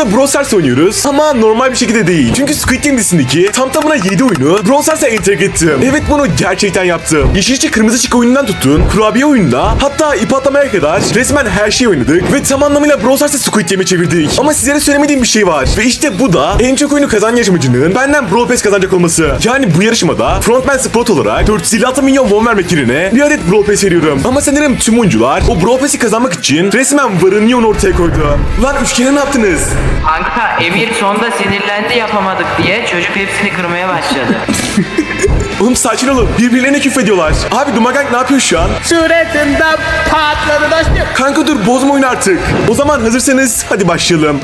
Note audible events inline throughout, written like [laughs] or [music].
videoda Brawl oynuyoruz ama normal bir şekilde değil. Çünkü Squid Game dizisindeki tam tamına 7 oyunu Brawl Stars'a entegre ettim. Evet bunu gerçekten yaptım. Yeşil ışık kırmızı ışık oyunundan tutun, kurabiye oyununa hatta ip atlamaya kadar resmen her şeyi oynadık ve tam anlamıyla Brawl Squid Game'e çevirdik. Ama sizlere söylemediğim bir şey var ve işte bu da en çok oyunu kazanan yarışmacının benden Brawl Pass kazanacak olması. Yani bu yarışmada Frontman Spot olarak 456 milyon won vermek yerine bir adet Brawl Pass veriyorum. Ama sanırım tüm oyuncular o Brawl Pass'i kazanmak için resmen varını ortaya koydu. Lan üçgene ne yaptınız? Kanka Emir sonda sinirlendi yapamadık diye çocuk hepsini kırmaya başladı. [laughs] Oğlum sakin olun. Birbirlerine küfrediyorlar. Abi Dumagang ne yapıyor şu an? Suretinde patladı dostum. Kanka dur bozma oyunu artık. O zaman hazırsanız hadi başlayalım.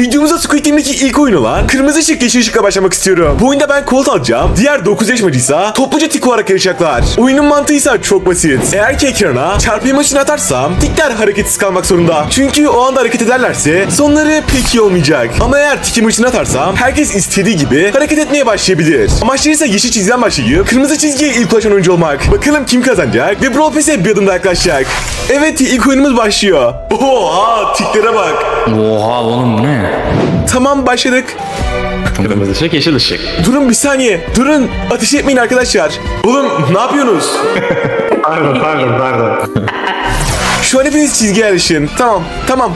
Videomuza Squid Game'deki ilk oyun olan Kırmızı Işık Yeşil Işık'la başlamak istiyorum. Bu oyunda ben Colt alacağım. Diğer 9 yarışmacıysa topluca tik olarak yarışacaklar. Oyunun mantığı ise çok basit. Eğer ki ekrana çarpı emojisini atarsam tikler hareketsiz kalmak zorunda. Çünkü o anda hareket ederlerse sonları pek iyi olmayacak. Ama eğer tik emojisini atarsam herkes istediği gibi hareket etmeye başlayabilir. Amaçları ise yeşil çizgiden başlayıp kırmızı çizgiye ilk ulaşan oyuncu olmak. Bakalım kim kazanacak ve Brawl Pass'e bir adım daha yaklaşacak. Evet ilk oyunumuz başlıyor. Oha tiklere bak. Oha oğlum bu ne? Tamam başladık. Kırmızı ışık yeşil ışık. Durun bir saniye. Durun. Ateş etmeyin arkadaşlar. Oğlum ne yapıyorsunuz? [laughs] Pardon pardon pardon. [laughs] Şu an hepiniz çizgiye yerleşin. Tamam tamam.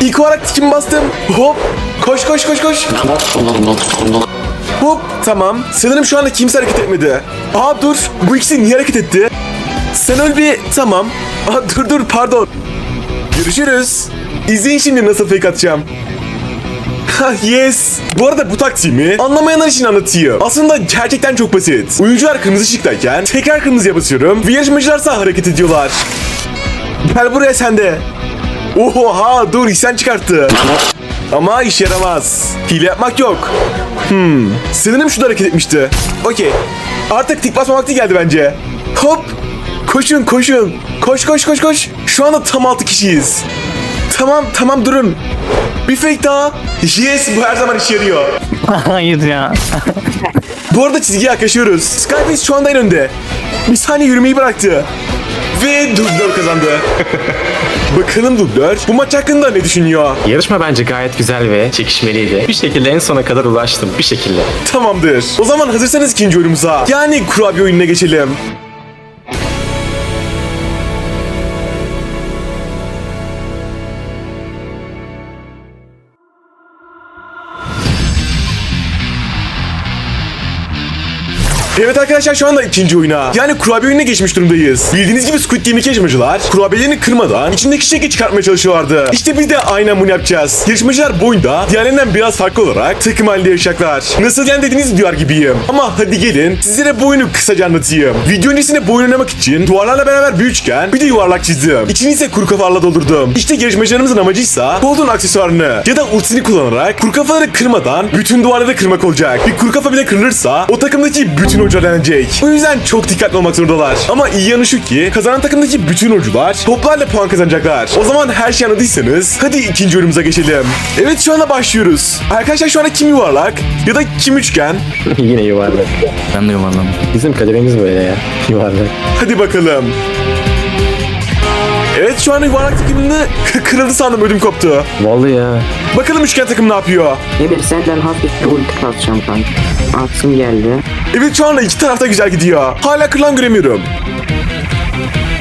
İlk olarak tikimi bastım. Hop. Koş koş koş koş. Hop tamam. Sanırım şu anda kimse hareket etmedi. Aa dur. Bu ikisi niye hareket etti? Sen öl bir. Tamam. Aa dur dur pardon. Görüşürüz. İzleyin şimdi nasıl fake atacağım. Yes. Bu arada bu taktiğimi anlamayanlar için anlatayım. Aslında gerçekten çok basit. Oyuncular kırmızı ışıktayken tekrar kırmızıya basıyorum ve yarışmacılarsa hareket ediyorlar. Gel buraya sen de. Oha dur isyan çıkarttı. Ama iş yaramaz. Hile yapmak yok. Hmm. Sanırım şu da hareket etmişti. Okey. Artık tik basma vakti geldi bence. Hop. Koşun koşun. Koş koş koş koş. Şu anda tam 6 kişiyiz. Tamam tamam durun. Bir fake daha. Yes bu her zaman işe yarıyor. [laughs] Hayır ya. Bu arada çizgiye yaklaşıyoruz. Skyface şu anda en önde. Bir saniye yürümeyi bıraktı. Ve dublör kazandı. [laughs] Bakalım dublör bu maç hakkında ne düşünüyor? Yarışma bence gayet güzel ve çekişmeliydi. Bir şekilde en sona kadar ulaştım. Bir şekilde. Tamamdır. O zaman hazırsanız ikinci oyunumuza. Yani kurabiye oyununa geçelim. Evet arkadaşlar şu anda ikinci oyuna yani kurabiye oyununa geçmiş durumdayız. Bildiğiniz gibi Squid Game'deki yarışmacılar kurabiyelerini kırmadan içindeki şekli çıkartmaya çalışıyorlardı. İşte biz de aynen bunu yapacağız. Yarışmacılar bu oyunda diğerlerinden biraz farklı olarak takım halinde yarışacaklar. Nasıl yani dediğiniz diyor gibiyim. Ama hadi gelin sizlere bu oyunu kısaca anlatayım. Video öncesinde bu oyunu oynamak için duvarlarla beraber bir üçgen bir de yuvarlak çizdim. İçini ise kuru kafalarla doldurdum. İşte yarışmacılarımızın amacıysa Cold'un aksesuarını ya da ultisini kullanarak kuru kafaları kırmadan bütün duvarları kırmak olacak. Bir kuru kafa bile kırılırsa o takımdaki bütün oyuncular elenecek. O yüzden çok dikkatli olmak zorundalar. Ama iyi yanı şu ki kazanan takımdaki bütün oyuncular toplarla puan kazanacaklar. O zaman her şeyi anladıysanız hadi ikinci oyunumuza geçelim. Evet şu anda başlıyoruz. Arkadaşlar şu anda kim yuvarlak ya da kim üçgen? [laughs] Yine yuvarlak. Ben de yuvarlandım. Bizim kaderimiz böyle ya. Yuvarlak. Hadi bakalım. Evet şu an yuvarlak takımını kırıldı sandım ödüm koptu. Vallahi ya. Bakalım üçgen takım ne yapıyor? Emir senden hafif bir ulti atacağım kanka. Atsın geldi. Evet şu anda iki tarafta güzel gidiyor. Hala kırılan göremiyorum.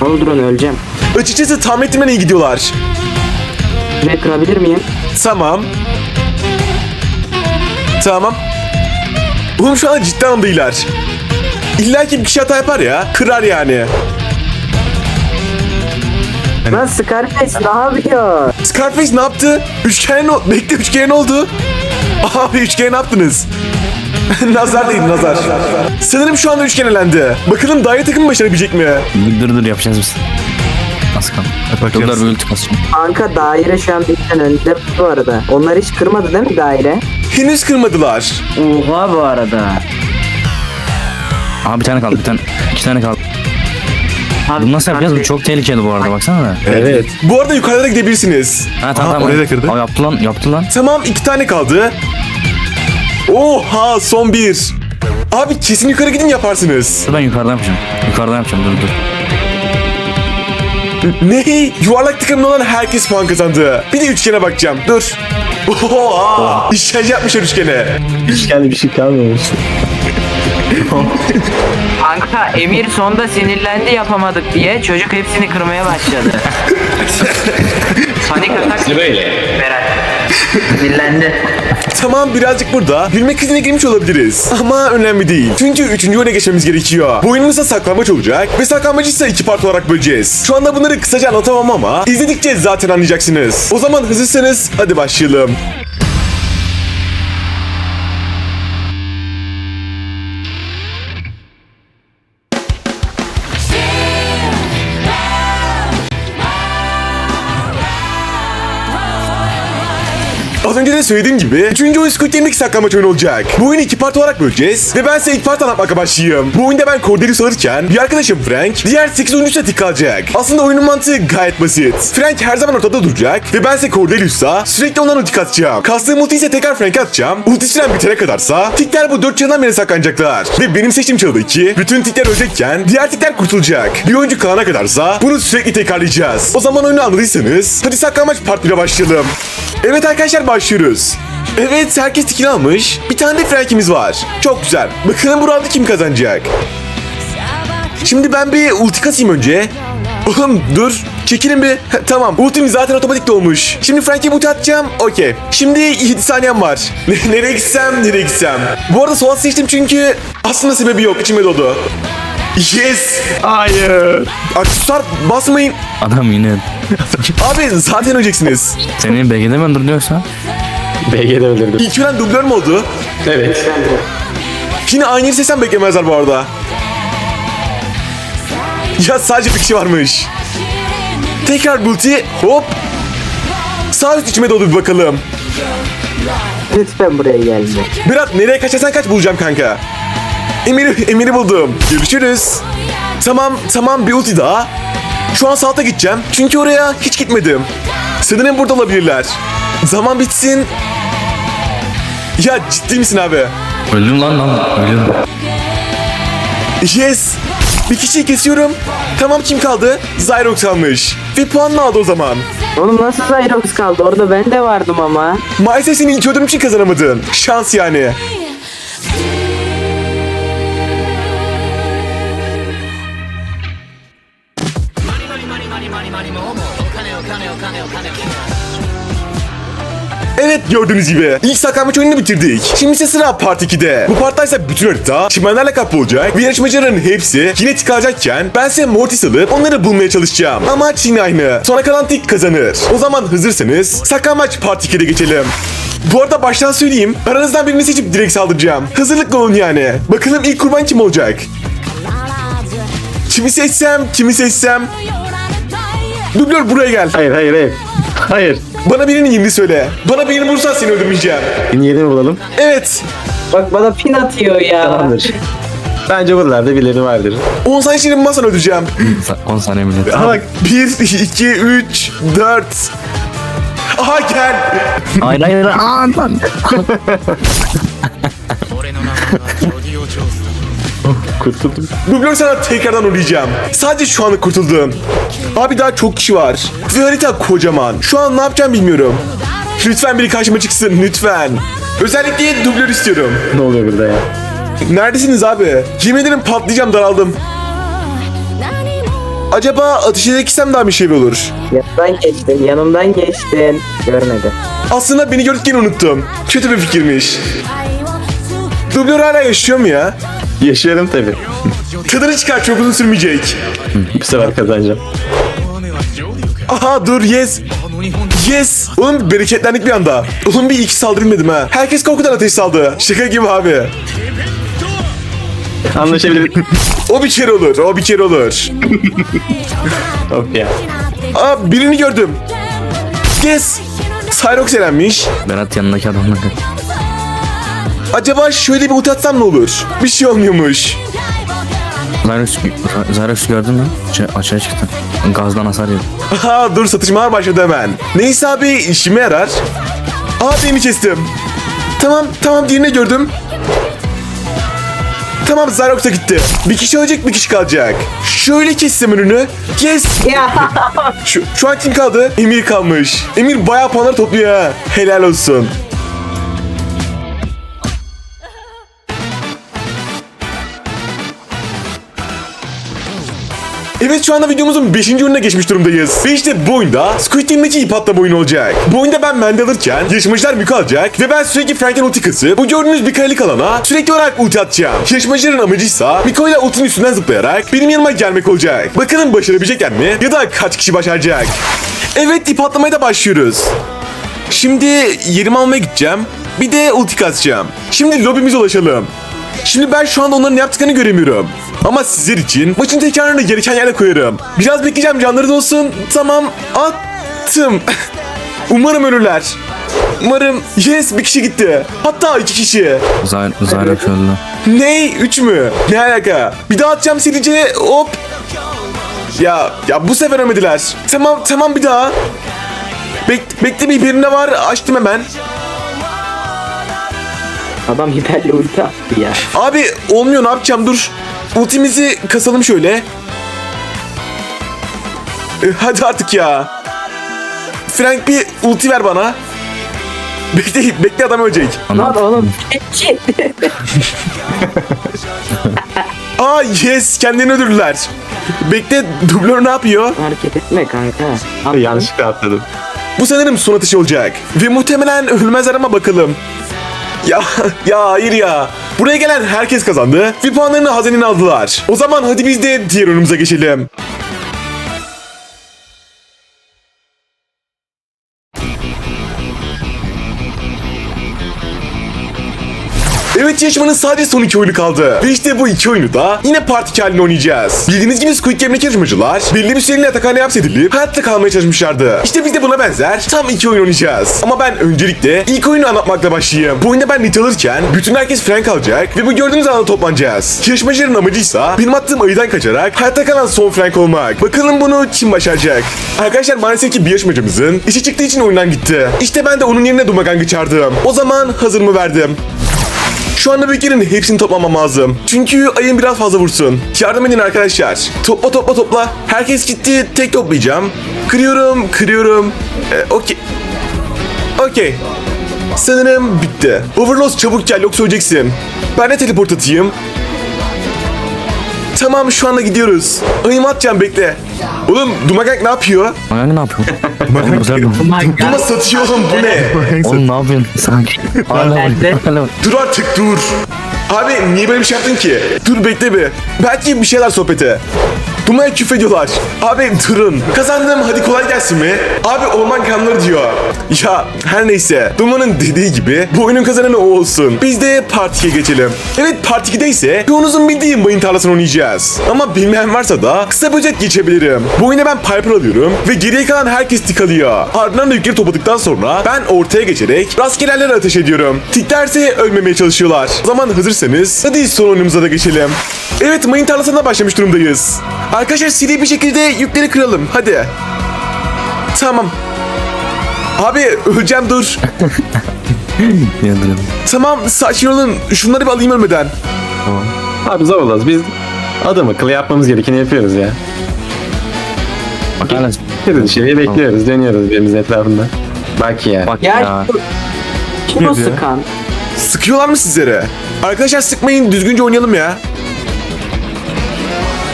Öldürün öleceğim. Açıkçası tahmin ettiğimden iyi gidiyorlar. Ve kırabilir miyim? Tamam. Tamam. Oğlum şu anda cidden andıylar. İlla ki bir kişi hata yapar ya. Kırar yani. Lan Scarface ne yapıyor? Scarface ne yaptı? Üçgen ne Bekle üçgen oldu? Abi üçgen ne yaptınız? [laughs] nazar değil nazar. Sanırım şu anda üçgen elendi. Bakalım daire takımı başarabilecek mi? Dur dur yapacağız biz. Az kaldı. Yollar bir ulti. Kanka daire şu an bizden önde bu arada. Onlar hiç kırmadı değil mi daire? Henüz kırmadılar. Oha bu arada. Aa bir tane kaldı bir tane. iki tane kaldı. Abi, Bunu nasıl yapacağız? Bu çok tehlikeli bu arada baksana da. Evet. Bu arada yukarıda gidebilirsiniz. Ha tamam tamam. orayı da kırdı. Aa yaptı lan yaptı lan. Tamam iki tane kaldı. Oha son bir. Abi kesin yukarı gidin yaparsınız. Dur ben yukarıdan yapacağım. Yukarıdan yapacağım dur dur. Ne? Yuvarlak tıkanın olan herkes puan kazandı. Bir de üçgene bakacağım. Dur. Oha! İşkence yapmışlar üçgene. Üçgen bir şey kalmamış. [laughs] Kanka Emir sonda sinirlendi yapamadık diye çocuk hepsini kırmaya başladı. [laughs] Panik atak Böyle. Berat. [laughs] Sinirlendi. Tamam birazcık burada gülme krizine girmiş olabiliriz. Ama önemli değil. Çünkü üçüncü oyuna geçmemiz gerekiyor. Bu oyunumuzda saklambaç olacak ve saklambaçı ise iki part olarak böleceğiz. Şu anda bunları kısaca anlatamam ama izledikçe zaten anlayacaksınız. O zaman hazırsanız hadi başlayalım. Önce de söylediğim gibi 3. oyun Squid Game'deki saklambaç oyunu olacak. Bu oyunu iki part olarak böleceğiz ve ben size ilk part anlatmaya başlayayım. Bu oyunda ben Cordelius alırken bir arkadaşım Frank, diğer 8 oyuncu ise tik alacak. Aslında oyunun mantığı gayet basit. Frank her zaman ortada duracak ve ben ise Cordelius'a sürekli ondan ulti atacağım. Kastığım ulti ise tekrar Frank'e atacağım. Ulti süren bitene kadarsa tikler bu 4 çalından beri saklanacaklar. Ve benim seçtiğim çalıda 2, bütün tikler ölecekken diğer tikler kurtulacak. Bir oyuncu kalana kadarsa bunu sürekli tekrarlayacağız. O zaman oyunu anladıysanız hadi saklanmaç part 1'e başlayalım. Evet arkadaşlar başlıyoruz. Evet herkes tikini almış. Bir tane de Frank'imiz var. Çok güzel. Bakalım bu round'u kim kazanacak? Şimdi ben bir ulti kasayım önce. Oğlum dur. Çekilin bir. Tamam. Ultim zaten otomatik dolmuş. Şimdi Frank'e ulti atacağım. Okey. Şimdi 7 saniyem var. Ne- [laughs] nereye gitsem nereye gitsem. Bu arada soğan seçtim çünkü aslında sebebi yok. İçime doğdu. Yes. Hayır. Aksesuar basmayın. Adam yine. Abi zaten öleceksiniz. Seni BG'de mi öldürüyorsa? BG'de öldürdüm. İlk ölen dublör mü oldu? Evet. Yine aynı yeri seçsem beklemezler bu arada. Ya sadece bir kişi varmış. Tekrar multi hop. Sağ üst içime doğdu bir bakalım. Lütfen buraya gelme. Berat nereye kaçarsan kaç bulacağım kanka. Emir'i, Emir'i buldum. Görüşürüz. Tamam tamam bir ulti daha. Şu an salta gideceğim. Çünkü oraya hiç gitmedim. Sanırım burada olabilirler. Zaman bitsin. Ya ciddi misin abi? Öldüm lan lan. Öldüm. Yes. Bir kişiyi kesiyorum. Tamam kim kaldı? Zyrox kalmış. Ve puanını aldı o zaman. Oğlum nasıl Zyrox kaldı? Orada ben de vardım ama. Maalesef senin ilk ödülüm için kazanamadın. Şans yani. Evet gördüğünüz gibi ilk saklanmaç oyununu bitirdik. Şimdi ise sıra part 2'de. Bu partta ise bütün harita çimenlerle kaplı olacak ve yarışmacıların hepsi yine tik alacakken ben ise Mortis alıp onları bulmaya çalışacağım. Amaç yine aynı. Sonra kalan tik kazanır. O zaman hazırsanız saklanmaç part 2'de geçelim. Bu arada baştan söyleyeyim. Aranızdan birini seçip direkt saldıracağım. Hazırlıklı olun yani. Bakalım ilk kurban kim olacak? Kimi seçsem, kimi seçsem? Dublör buraya gel. Hayır hayır hayır. Hayır. Bana birinin yerini söyle. Bana birini bulursan seni öldürmeyeceğim. Yeni yeri mi bulalım? Evet. Bak bana pin atıyor ya. Tamamdır. Bence buralarda birileri vardır. 10 [laughs] saniye içinde bulmazsan öldüreceğim. 10 saniye millet. Aha bak. 1, 2, 3, 4. Aha gel. Hayır hayır hayır. [laughs] Aa, lan. [laughs] Kurtuldum. Dublör sana tekrardan uğrayacağım. Sadece şu anlık kurtuldum. Abi daha çok kişi var. Ve harita kocaman. Şu an ne yapacağım bilmiyorum. Lütfen biri karşıma çıksın lütfen. Özellikle dublör istiyorum. Ne oluyor burada ya? Neredesiniz abi? Yemin ederim patlayacağım daraldım. Acaba ateş ederek daha bir şey mi olur? Yanımdan geçtin, yanımdan geçtin. Görmedi. Aslında beni görürken unuttum. Kötü bir fikirmiş. Dublör hala yaşıyor mu ya? Yaşıyorum tabii. Tadını çıkar çok uzun sürmeyecek. Bu sefer kazanacağım. Aha dur yes. Yes. Oğlum bereketlendik bir anda. Oğlum bir iki saldırı bilmedim ha. Herkes korkudan ateş saldı. Şaka gibi abi. Anlaşabiliriz. O bir kere olur. O bir kere olur. of ya. Aa birini gördüm. Yes. Cyrox elenmiş. Berat yanındaki adamla. Acaba şöyle bir ulti atsam ne olur? Bir şey olmuyormuş. Zyrox, Zyrox gördün mü? Şey, açığa çıktı. Gazdan hasar yedi. Aha dur satışmalar başladı hemen. Neyse abi işime yarar. Aa beni kestim. Tamam tamam diğerini gördüm. Tamam Zyrox da gitti. Bir kişi ölecek bir kişi kalacak. Şöyle kessem önünü. Kes. Şu, şu an kim kaldı? Emir kalmış. Emir bayağı puanlar topluyor ha. Helal olsun. Evet şu anda videomuzun 5. oyununa geçmiş durumdayız. Ve işte bu oyunda Squid Game'deki ip atlama oyunu olacak. Bu oyunda ben mende alırken yarışmacılar Miko alacak ve ben sürekli Frank'ten ulti kasıp bu gördüğünüz bir karelik alana sürekli olarak ulti atacağım. Yarışmacıların amacıysa Miko ile ultinin üstünden zıplayarak benim yanıma gelmek olacak. Bakalım başarabilecekler mi ya da kaç kişi başaracak. Evet ip atlamaya da başlıyoruz. Şimdi yerimi almaya gideceğim. Bir de ulti kasacağım. Şimdi lobimize ulaşalım. Şimdi ben şu anda onların ne yaptıklarını göremiyorum. Ama sizler için maçın tekrarını gereken yere koyarım. Biraz bekleyeceğim canları da olsun. Tamam attım. [laughs] Umarım ölürler. Umarım yes bir kişi gitti. Hatta iki kişi. Zar Zyrox öldü. Ne? Üç mü? Ne alaka? Bir daha atacağım silice. Hop. Ya ya bu sefer ölmediler. Tamam tamam bir daha. Bek bekle bir birinde var. Açtım hemen. Adam hiperle ulti attı ya. Abi olmuyor ne yapacağım dur. Ultimizi kasalım şöyle. E, hadi artık ya. Frank bir ulti ver bana. Bekle, bekle adam ölecek. Lan oğlum. [laughs] Aa yes kendini öldürdüler. Bekle dublör ne yapıyor? Hareket etme kanka. Yanlışlıkla atladım. Bu sanırım son atışı olacak. Ve muhtemelen ölmezler ama bakalım. Ya ya hayır ya. Buraya gelen herkes kazandı ve puanlarını hazenine aldılar. O zaman hadi biz de diğer oyunumuza geçelim. Evet yarışmanın sadece son iki oyunu kaldı. Ve işte bu iki oyunu da yine parti halinde oynayacağız. Bildiğiniz gibi Squid Game'deki yarışmacılar belli bir süreliğine yatakhaneye hapsedilip hayatta kalmaya çalışmışlardı. İşte biz de buna benzer tam iki oyun oynayacağız. Ama ben öncelikle ilk oyunu anlatmakla başlayayım. Bu oyunda ben nit alırken bütün herkes Frank alacak ve bu gördüğünüz alanda toplanacağız. Yarışmacıların amacıysa benim attığım ayıdan kaçarak hayatta kalan son Frank olmak. Bakalım bunu kim başaracak? Arkadaşlar maalesef ki bir yarışmacımızın işi çıktığı için oyundan gitti. İşte ben de onun yerine Dumagang'ı çağırdım. O zaman hazırımı verdim. Şu anda büyüklerin hepsini toplamam lazım. Çünkü ayın biraz fazla vursun. Yardım edin arkadaşlar. Topla topla topla. Herkes gitti. Tek toplayacağım. Kırıyorum, kırıyorum. Ee, Okey. Okey. Sanırım bitti. Overloss çabuk gel yoksa öleceksin. Ben de teleport atayım. Tamam şu anda gidiyoruz. Ayımı atacağım bekle. Oğlum Dumagak ne yapıyor? Manyak ne yapıyor? [laughs] Oğlum Zyrox. Duma satıyor oğlum bu ne? Oğlum ne yapıyorsun? Sanki. [laughs] Hala Nerede? hala. Dur artık dur. Abi niye böyle bir şey yaptın ki? Dur bekle bir. Belki bir şeyler sohbete. Duma'ya küfrediyorlar. Abi durun. Kazandım hadi kolay gelsin mi? Abi orman kanları diyor. Ya her neyse. Duma'nın dediği gibi bu oyunun kazananı o olsun. Biz de Part 2'ye geçelim. Evet Part 2'de ise çoğunuzun bildiği mayın tarlasını oynayacağız. Ama bilmeyen varsa da kısa özet geçebilirim. Bu oyunda ben Piper alıyorum ve geriye kalan herkes tik alıyor. Ardından da yükleri topladıktan sonra ben ortaya geçerek rastgelelerle ateş ediyorum. Tiklerse ölmemeye çalışıyorlar. O zaman hazırsanız hadi son oyunumuza da geçelim. Evet mayın tarlasına başlamış durumdayız. Arkadaşlar seri bir şekilde yükleri kıralım. Hadi. Tamam. Abi öleceğim dur. [laughs] Yıldırım. tamam sakin olun. Şunları bir alayım ölmeden. Abi zor olmaz. Biz adam akıllı yapmamız gerekeni yapıyoruz ya. Bak hala. Bir dışarıya bekliyoruz. Dönüyoruz birimizin etrafında. Bak ya. Bak Ya, kim o sıkan? Sıkıyorlar mı sizlere? Arkadaşlar sıkmayın düzgünce oynayalım ya.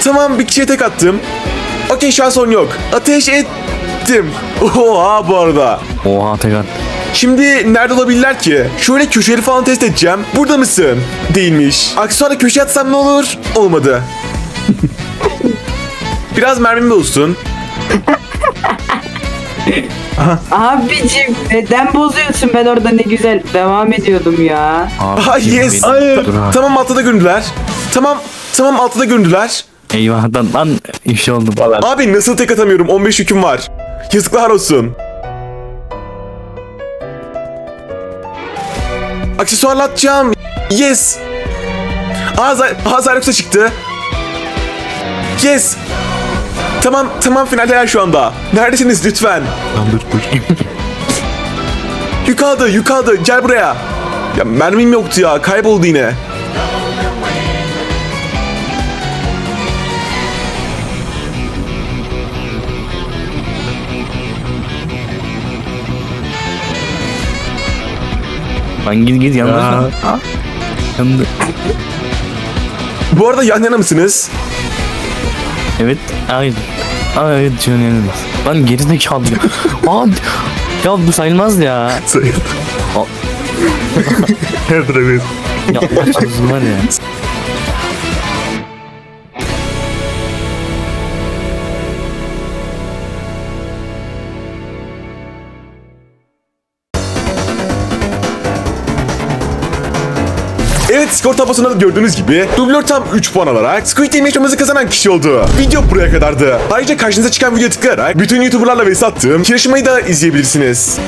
Tamam bir kişiye tek attım. Okey şu an sorun yok. Ateş ettim. Oha bu arada. Oha tekrar. Şimdi nerede olabilirler ki? Şöyle köşeleri falan test edeceğim. Burada mısın? Değilmiş. Aksesuarla köşe atsam ne olur? Olmadı. [laughs] Biraz mermim olsun. Abicim neden bozuyorsun? Ben orada ne güzel devam ediyordum ya. Abi, Aha yes. Hayır. Tamam altıda göründüler. Tamam. Tamam altıda göründüler. Eyvah lan lan ifşa oldum. Falan. Abi nasıl tek atamıyorum? 15 yüküm var. Yazıklar olsun. Aksesuarla atacağım. Yes. Aa, Zyrox'a çıktı. Yes. Tamam, tamam finaldeler şu anda. Neredesiniz lütfen? Tamam dur dur. Yük aldı, yük aldı. Gel buraya. Ya mermim yoktu ya. Kayboldu yine. Lan git git yanlış Ya. Yandı. Bu arada yan yana mısınız? Evet. Hayır. Aa, evet Cihan yanılmaz. Lan gerizekalı. [laughs] Aa, ya bu sayılmaz ya. Sayın. Aa. [laughs] Evet. Ya var ya. [laughs] Evet skor tablosunda da gördüğünüz gibi dublör tam 3 puan alarak Squid Game kazanan kişi oldu. Video buraya kadardı. Ayrıca karşınıza çıkan videoya tıklayarak bütün YouTuber'larla vs attığım yarışmayı da izleyebilirsiniz.